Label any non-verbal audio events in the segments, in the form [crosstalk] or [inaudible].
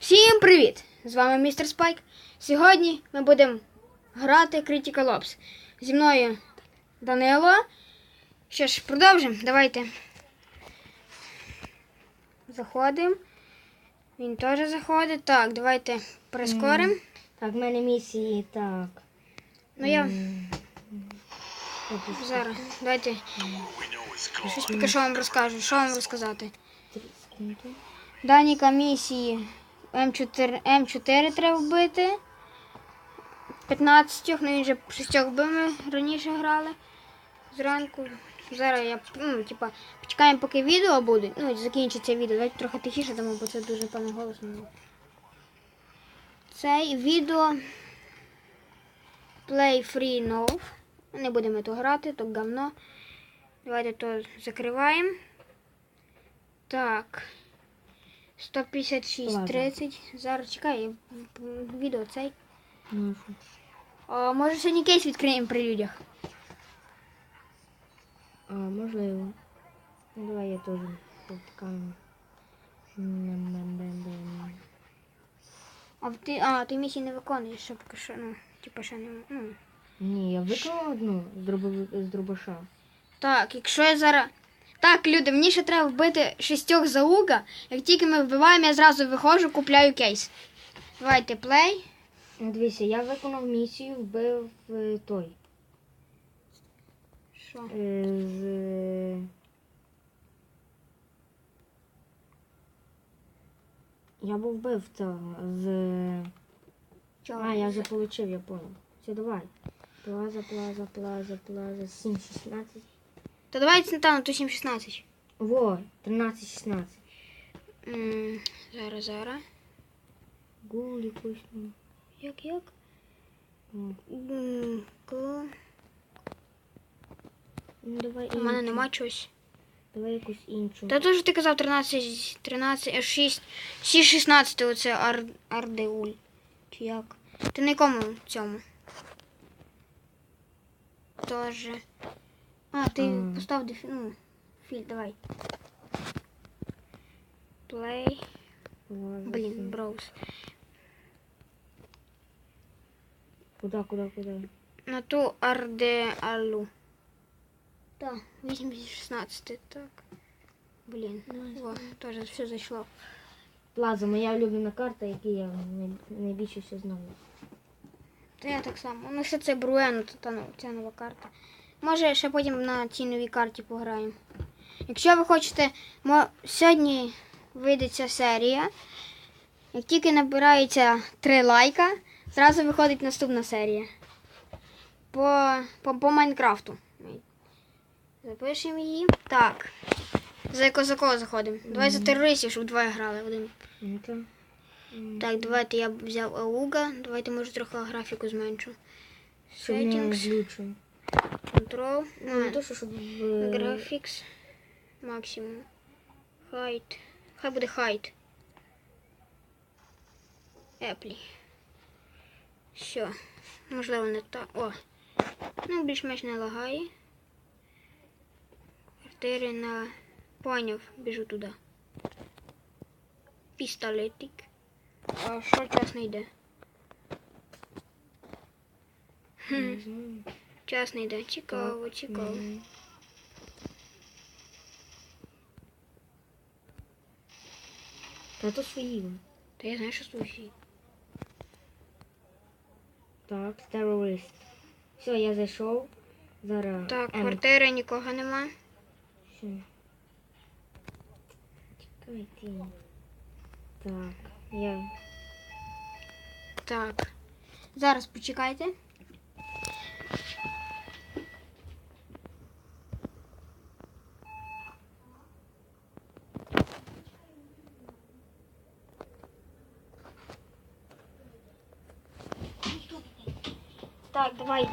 Всім привіт! З вами містер Спайк. Сьогодні ми будемо грати Critical Ops. Зі мною Данило. Що ж, продовжимо. Давайте. Заходимо. Він теж заходить. Так, давайте прискоримо. Так, в мене місії так. Ну я ось зараз. Давайте. Щось поки що вам розкажу. Що вам розказати? Дані комісії М4, М4 треба вбити. 15, ну він же 6 вбив ми раніше грали. Зранку. Зараз я ну, типа, почекаємо, поки відео буде. Ну, закінчиться відео. Давайте трохи тихіше дамо, бо це дуже певно голосно. Це відео Play Free No. Не будемо то грати, то говно. Давайте то закриваємо. Так. 156, 30. Зараз чекай, я відео цей. Ну, що? А, може сьогодні кейс відкриємо при людях. А, можливо. Ну, давай я теж повтикаю. А ти, а, ти місії не виконуєш, що поки що, ну, типу, ще не. Ну. Ні, я виклав одну з, дроби, з дробаша. Так, якщо я зараз. Так, люди, мені ще треба вбити шістьох за луга. Як тільки ми вбиваємо, я зразу виходжу, купляю кейс. Давайте плей. Дивіться, я виконав місію, вбив е, той. Що? е, З... Я був вбив того з. Чого? А, я вже получив, я понял. Все, давай. Плаза, плаза, плаза, плаза. 7, 16. То давайте сметану ту 716. Во, 13, 16. М, Зараз, зараз. Гул якусь. ну, Як, як? М, ко- Ну, давай У мене іншу. нема чогось. Давай якусь іншу. Та теж ти казав 13, 13, аж 6, 6, 16 оце ар, Ардеуль. Чи як? Ти на якому цьому? Тоже. А, ти А. постав дефі... ну, філь, давай. Play. Блін, броуз. Куда, куда, куда? На ту Арде-Алу. Так, 8, 16, так. Блін, о, теж все зайшло. Плаза, моя улюблена карта, яку я най- найбільше все знаю. Та я так само. Ну, ще це Бруен, та, ну, нова карта. Може, ще потім на цій новій карті пограємо. Якщо ви хочете, сьогодні вийде ця серія. Як тільки набирається 3 лайка, зразу виходить наступна серія. По, по, по Майнкрафту. Запишемо її. Так. За яко за кого заходимо? Давай за терористів, щоб двоє грали один. Ну. Так, давайте я взяв Ауга. Давайте може трохи графіку зменшу. Злючу. Control, Ну, не а, то, що щоб... в- Graphics, максимум. Height. Хай буде height. Apple. Що? Можливо, не так. О. Ну, більш-менш не лагає. Квартири на. Поняв, біжу туди. Пістолетик. А що час не йде? Хм. Час не йде. Цікаво, цікаво. Та то свої. Та я знаю, що слухай. Так, терорист. Все, я зайшов. Зараз. Так, М. квартири нікого нема. Що? Чекай ти. Так, я. Так. Зараз почекайте. Так, давай.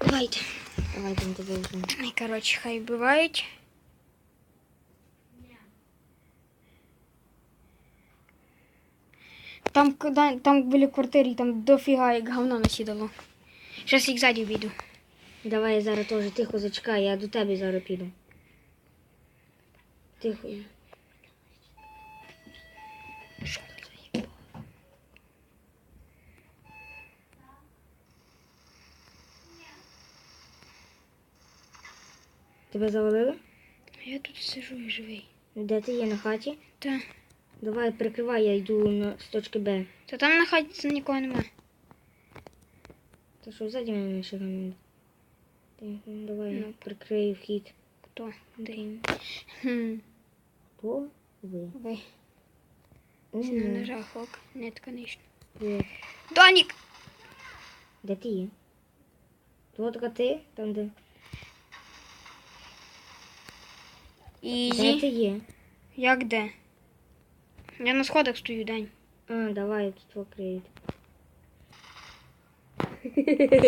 Давайте. Давай там тебе вже. Ай, коротше, хай вбивають. Там, там біля квартири, там дофіга як говно насідало. Зараз їх ззаді обійду. Давай я зараз теж тихо зачекай, я до тебе зараз піду. Тихо. Тебе завалили? Я тут сижу і живий. Де ти є на хаті? Та. Давай, прикривай, я йду на, з точки Б. Та там на хаті нікого нема. Та що ззаді мене шагами? Давай, Ну. прикрию вхід. Хто? Де? Хм. То ви. Ви. Це на ножах, ок. Нет, конечно. Де? Донік! Де ти є? Така ти? Там де? Де ти є? Як де? Я на сходах стою, Дань. А, давай, тут покриють.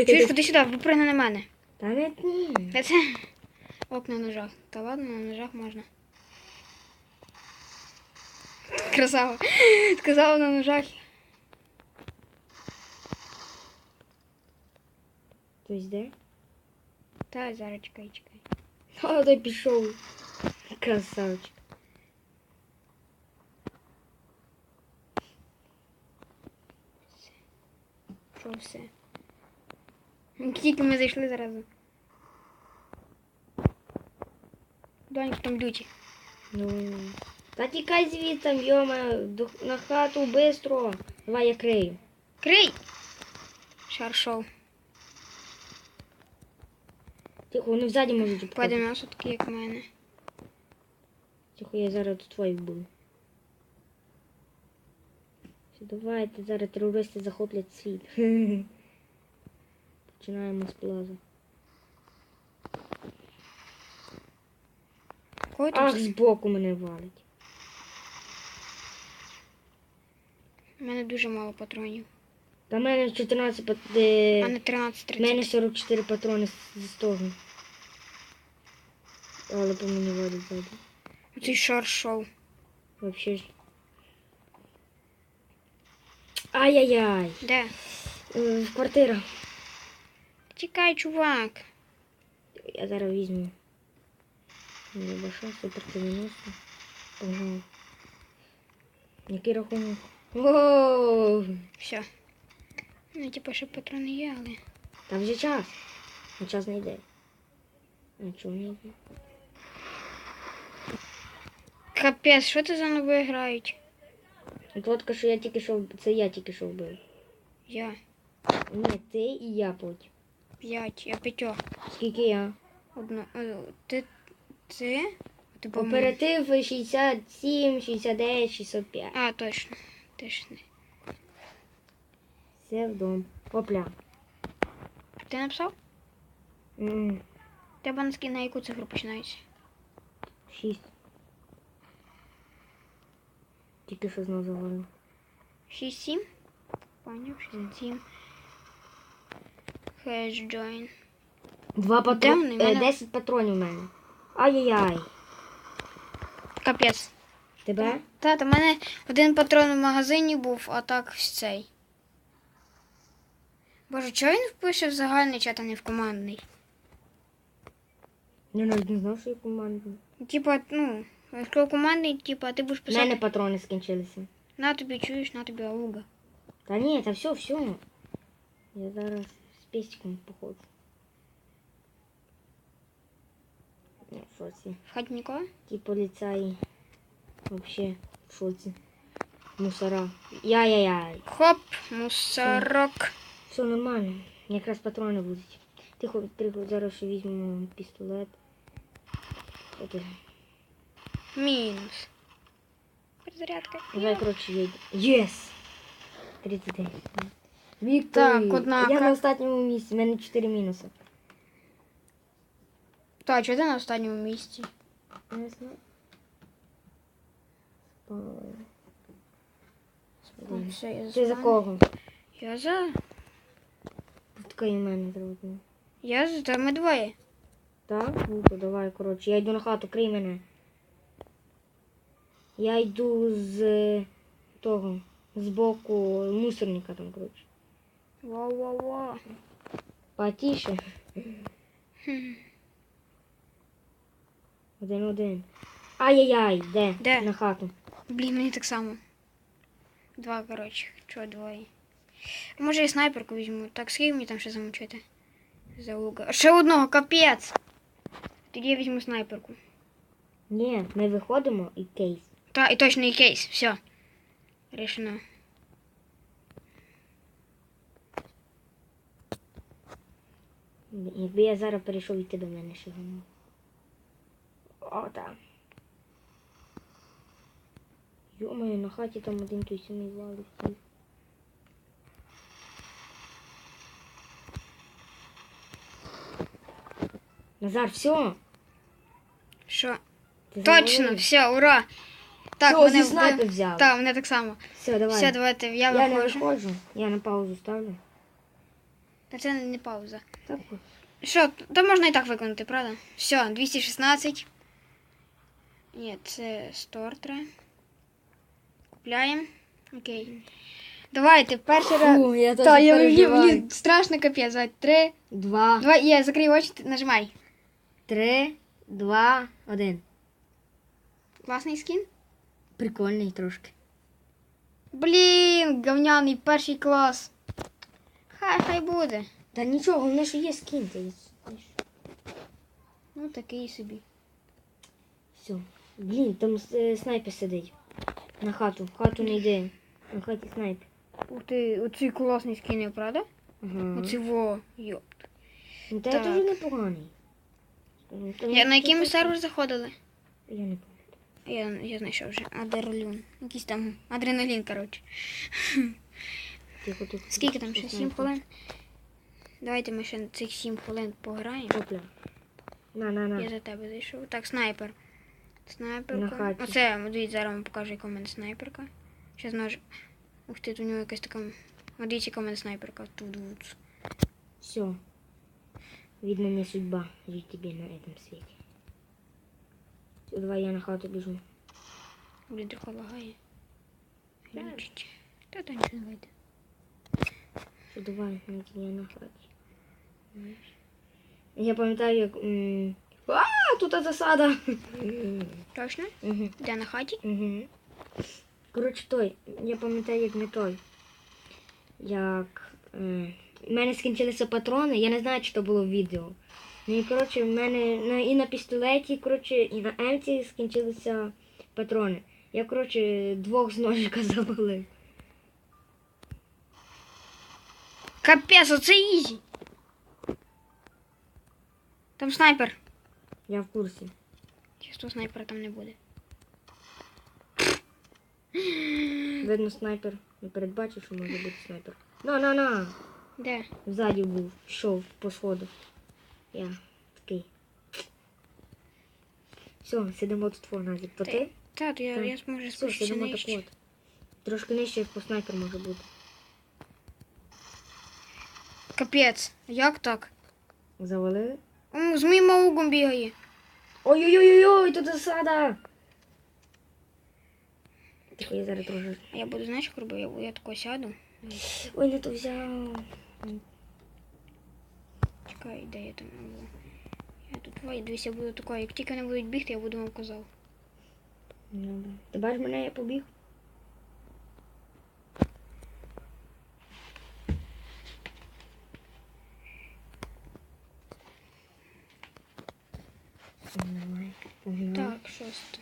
Чуєш, [laughs] ходи сюди, випригни на мене. Та не. Та це ок на ножах. Та ладно, на ножах можна. Красава. Сказала на ножах. Хтось де? Та зараз чекай, чекай. А, той пішов. Красавчик. Що все? Тільки ми зайшли зразу. Донік там люті. Ну. Та тікай звідти, йома, на хату бистро. Давай я крию. Крий! Шар шоу. Тихо, вони взаді можуть обходити. м'ясо таке, як в мене. Тихо, я зараз тут твої буду. Все, давайте, зараз терористи захоплять світ. [laughs] Починаємо з. Кого Ах, збоку мене валить. У мене дуже мало патронів. Та в мене 14 пат... е, А не 13 в мене 44 патрони з- стогу. Але по мені валить ззаді. Оцей шар шоу. Вообще. Ай-яй-яй. Де? Е, Квартира. Тікай, чувак. Я зараз візьму. Не баша, супер 90. Погнав. Який рахунок? Все. Ну, типу, ще патрони є, але. Там вже час. Час не йде. А чого не йде? Капець, що це за нові грають? Тотка, що я тільки що, це я тільки що вбив. Я. Ні, ти і я потім. П'ять, я п'ятьох. Скільки я? Одну. е, Ти. Ти? Ти. Оператив 67, 69, 65. А, точно. Точно. Все вдома. Опля. Ти написав? М, Тебе на ски- на яку цифру починається? Шість. Тільки що знову завалив. 6-7? Поняв, 6-7. Hash join. Два патрони. вони? Мене- 10 патронів в мене. Ай-яй-яй. Капець. Тебе? Тата, в мене один патрон в магазині був, а так ось цей. Боже, чого він впише в загальний чат, а не в командний? Я навіть не знав, що я командний. Типа, ну, якщо командний, типа, ти будеш У писати. мене патрони скінчилися. На тобі чуєш, на тобі ауга. Та ні, та все, все. Я зараз з пестиком походжу. Я в шоці. В хаті нікого? Ті поліцаї. Вообще в шоці. Мусора. Яй-яй-яй. Хоп, мусорок. Все нормально. Якраз патрони будуть. Тихо, тихо, зараз ще візьмемо пістолет. От, Мінус. Перезарядка. Давай, коротше, їдь. Єс! 39. Віктор, Так, однако. я на останньому місці, в мене 4 мінуси. Та, чого ти на останньому місці? Не знаю. Спали. О, Все, я Ти за кого? Я за. У мене зробив. Я за. Та ми двоє. Так? Ну, давай, коротше, я йду на хату, крий мене. Я йду з того, з боку мусорника там, коротше. Во-во-во. Потіше. Один-один. Ай-яй-яй, де? Де? На хату. Блін, мені так само. Два, коротше. Чого двоє? Може я снайперку візьму. Так, скільки мені там ще замочити? За лука. Ще одного, капець. Тоді я візьму снайперку. Ні, ми виходимо і кейс. Та, і точно і кейс. Все. Рішено. Якби я зараз перейшов йти до мене ще воно. О, так. Йомаю, на хаті там один той самий валить. Назар, все. Що? Точно, все, ура! Так, Всьо, мене зі снайпер вбив. взяв. Так, мене так само. Все, давай. Все, давайте, я, я не виходжу. виходжу. Я на паузу ставлю. Та це не пауза. Так. Що, то можна і так виконати, правда? Все, 216. Ні, це стортре. Купляємо. Окей. Давайте, перший раз. Фу, я Та, я мені, мені страшно капець. Давай, Три. Два, Давай, я закрий очі, ти нажимай. три, два, один. Класний скін. Прикольний трошки. Блін, говняний перший клас. Хай, хай буде. Та нічого, головне, що є скін. Ну, такий собі. Все. Блін, там е, снайпер сидить. На хату. В хату не йде. На хаті снайпер. Ух ти, оцей класний скін, правда? Ага. Оцей во. Йо. Ну, та Так. дуже непоганий. Я, ну, на який ми сервер заходили? Я не пам'ятаю. Я, я знайшов вже. Адеролюн. Якийсь там адреналін, коротше. Скільки там ще? Що 7 снайпер? хвилин? Давайте ми ще цих 7 хвилин пограємо. Опля. На, на, на. Я за тебе зайшов. Так, снайпер. Снайперка. Оце, дивіться, зараз вам покажу, яка в мене снайперка. Щас нож. Ух ти, тут у нього якась така. Дивіться, яка в мене снайперка. Тут. тут. Все. Видно, не судьба жить тебе на этом свете. Давай я на хату бежу. Блін, трохи лагає. Глючить. Та то нічого не вийде. Все, давай, я на хаті. Я пам'ятаю, як... А, тут засада. Точно? Угу. Де на хаті? Угу. Коротше, той, я пам'ятаю, як не той. Як. В мене скінчилися патрони, я не знаю, чи то було в відео. Ну і коротше, в мене на, і на пістолеті, коротше, і на емці скінчилися патрони. Я, коротше, двох з ножика [laughs] завалив. Капець, оце ізі. Там снайпер. Я в курсі. Чисто снайпера там не буде. Видно, снайпер. Не передбачив, що може бути снайпер. На, на, на! Де? Ззаді був, йшов по сходу. Я такий. Все, сидимо тут твого назік. То ти? Та, то я, Так. я зможу так нижче. Трошки нижче, як по снайпер може бути. Капець, як так? Завалили? М, З моїм аугом бігає. Ой-ой-ой-ой, тут засада! Тихо, я зараз трохи. А я буду, знаєш, як робити? Я, я тако сяду. Ой, не то взяв. Чекай, де я там буду. Я тут ой, дивися, буду тако. Як тільки вони будуть бігти, я буду вам казав. Добре. Ти бачиш мене, я побіг? Давай. Погнали. Так, шосте.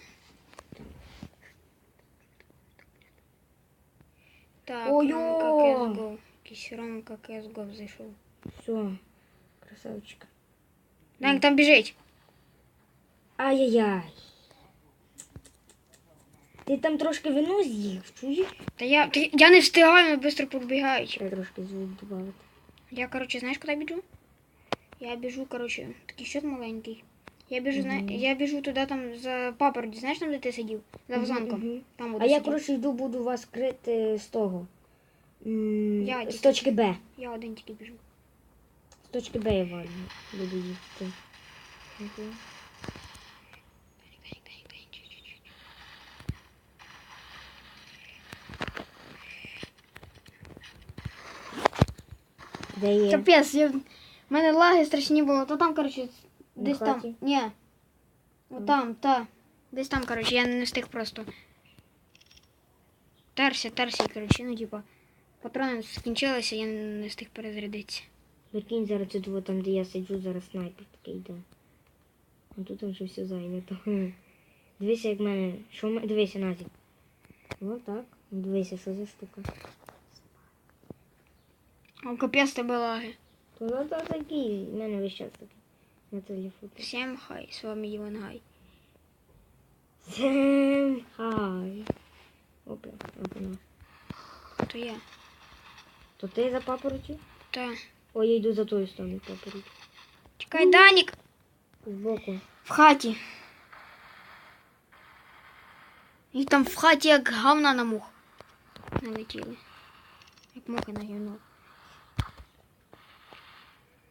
Так, Ой-ой! Ромка CSGO. Якийсь Ромка CSGO зайшов. Все. Красавчика. Данк там біжить. Ай-яй-яй. Ти там трошки вино з'їв, чуєш? Та я, та я не встигаю, вони швидко побігають. Треба трошки звук додати. Я, короче, знаєш, куди біжу? Я біжу, короче, такий щот маленький. Я біжу, зна... Мгм. я біжу туди там за папороті, знаєш там, де ти сидів? За вазонком. Мгм. Там А буду я, сидіти. коротше, йду, буду вас крити з того. М, Я з тільки- точки Б. Я один тільки біжу. Точки Б я. Буду їсти. Де є? Капець, я... в мене лаги страшні було, то там, короче, десь там. хаті? Ні. От там, та. Десь там, короче, я не встиг просто. Терся, терся, короче, ну типа. Патрони скінчилися, я не встиг перезарядитися. Прикинь, зараз тут там, де я сиджу, зараз снайпер такий йде. А тут вже все зайнято. [laughs] Дивися, як в мене. Що в мене? Дивися, Назік. Ось так. Дивися, що за штука. О, капець тебе лаги. То ну, то такий, в мене весь час такий. На телефоні. Всем хай, з вами Іван Гай. Всем хай. Опа, опа. То я. То ти за папороті? Та. Ой, я йду за тою сторону папороті. Чекай, Данік! Збоку. В хаті. І там в хаті як говна на мух. Налетіли. Як мухи на гівно.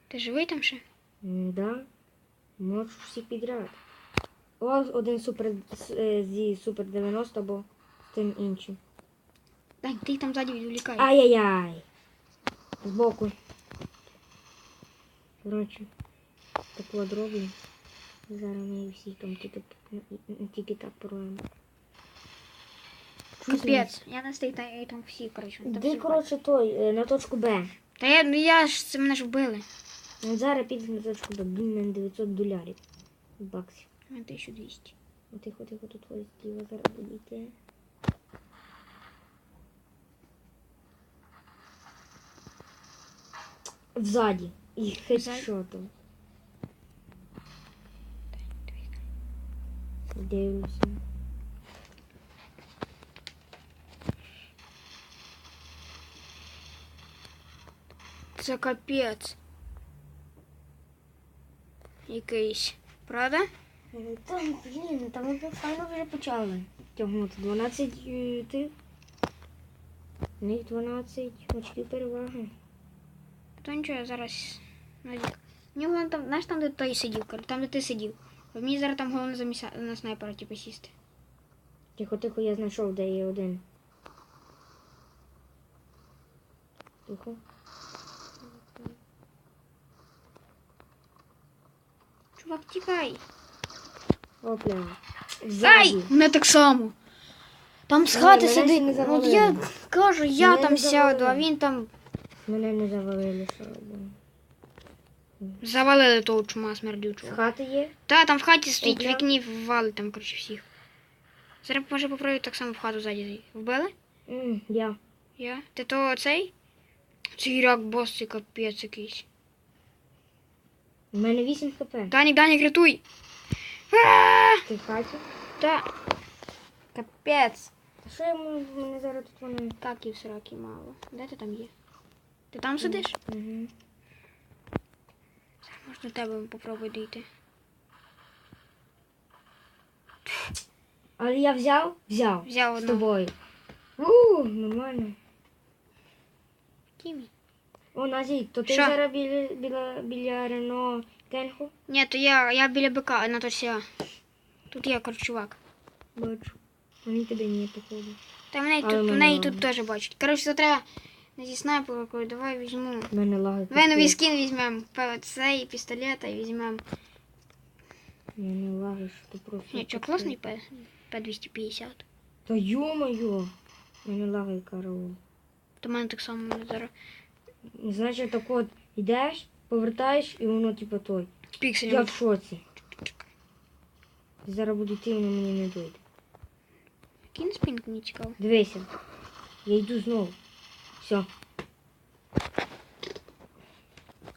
Ти живий там ще? М, Да. Можу всі підряд. Ось один супер з- е, зі супер 90 або з тим іншим. Дань, ти там ззаді відволікай. Ай-яй-яй. Збоку. Коротше, таку от роблю. Зараз ми всі там тільки, тільки так порвемо. Капець, я не стою, та я там всі, коротше. там всі коротше, той, е, на точку Б. Та я, ну я ж це мене ж вбили. От Зараз підемо на точку Б. Блін, мене 900 долярів. Баксів. У мене 1200. О, Тихо, тихо, тут ось тіло зараз буде йти. Взаді. І хедшотом. Дивлюся. Це капець. Якийсь. Правда? Е, Там, блін, там ми файно вже почали. Тягнути 12 е, тих. У них 12 очків переваги. То нічого, я зараз. Мені головне там, знаєш там, де той сидів, там, де ти сидів. Мені зараз там головне заміса... на снайпера, типу, сісти. Тихо, тихо, я знайшов, де є один. Тихо. Чувак, тікай. Опля. Ай! Мене так само. Там з хати сидить. От я кажу, я там сяду, а він там Мене не завалили, що робимо. завалили того чума З смердючого. хати є? Та, там в хаті стоїть, в вікні валить там, коротше, всіх. Зараз може попробую так само в хату ззаді зайти. Вбили? М, я. Я? Ти то цей? Цей рак бос, капець якийсь. У мене 8 хп. Данік, Данік, рятуй! А! Ти в хаті? Та. Капець. А що я Мене зараз тут вони. Так і в сраки мало. Де ти там є? Ти там сидиш? Угу. Зараз можна тебе попробуй дійти. Але я взяв? Взяв. Взяв З одного. тобою. У, нормально. Кімі. О, Назій, то ти Що? зараз біля, біля, біля Рено Кенху? Ні, то я, я біля бика, на то ся. Тут є, коротше, чувак. Бачу. Вони тебе не походу. Та мене Але тут, мене неї ладно. тут теж бачать. Коротше, це треба не зі снайперкою, давай візьму. Мене лаги. Давай новий скін візьмемо. Цей і пістолета і візьмемо. У мене лаги, що ти просто. Ні, що класний П, П250. Та йо-моє. Мене лаги караул. То мене так само мене зараз Значить, так от йдеш, повертаєш і воно типу той. пікселі. Я в шоці. Зараз буду йти, воно мені не дойде. Кін спінк мені цікаво. Дивися. Я йду знову. Все.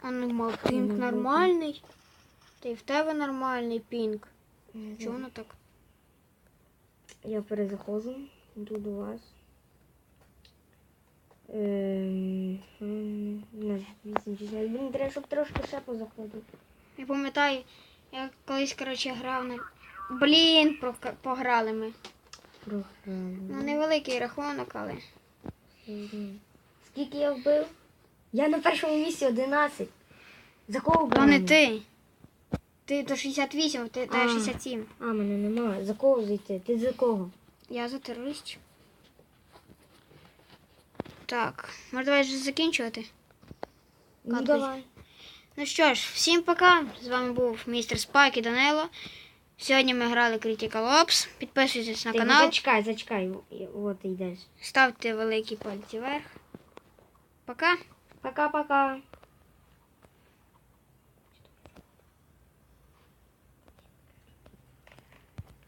А ну Ну, ну, нормальний. Та й в тебе нормальний пінк. Чого воно так? Я перезаходжу, йду до вас. Ем, ем, на 80. Блін, треба, щоб трошки ще позаходив. Я пам'ятаю, я колись, коротше, грав на. Блін, прока- пограли ми. Ну, Програма. невеликий рахунок, але. Скільки я вбив? Я на першому місці 11. За кого То не ти. Ти до 68, ти А. 67. А, мене немає. За кого зайти? Ти за кого? Я за терористів. Так, може давай вже закінчувати? Ну Кадри. давай. Ну що ж, всім пока. З вами був містер Спайк і Данило. Сьогодні ми грали Critical Ops. Підписуйтесь на Ти канал, зачекай, зачекай. От йдеш. ставте великі пальці вверх. Пока. Пока-пока.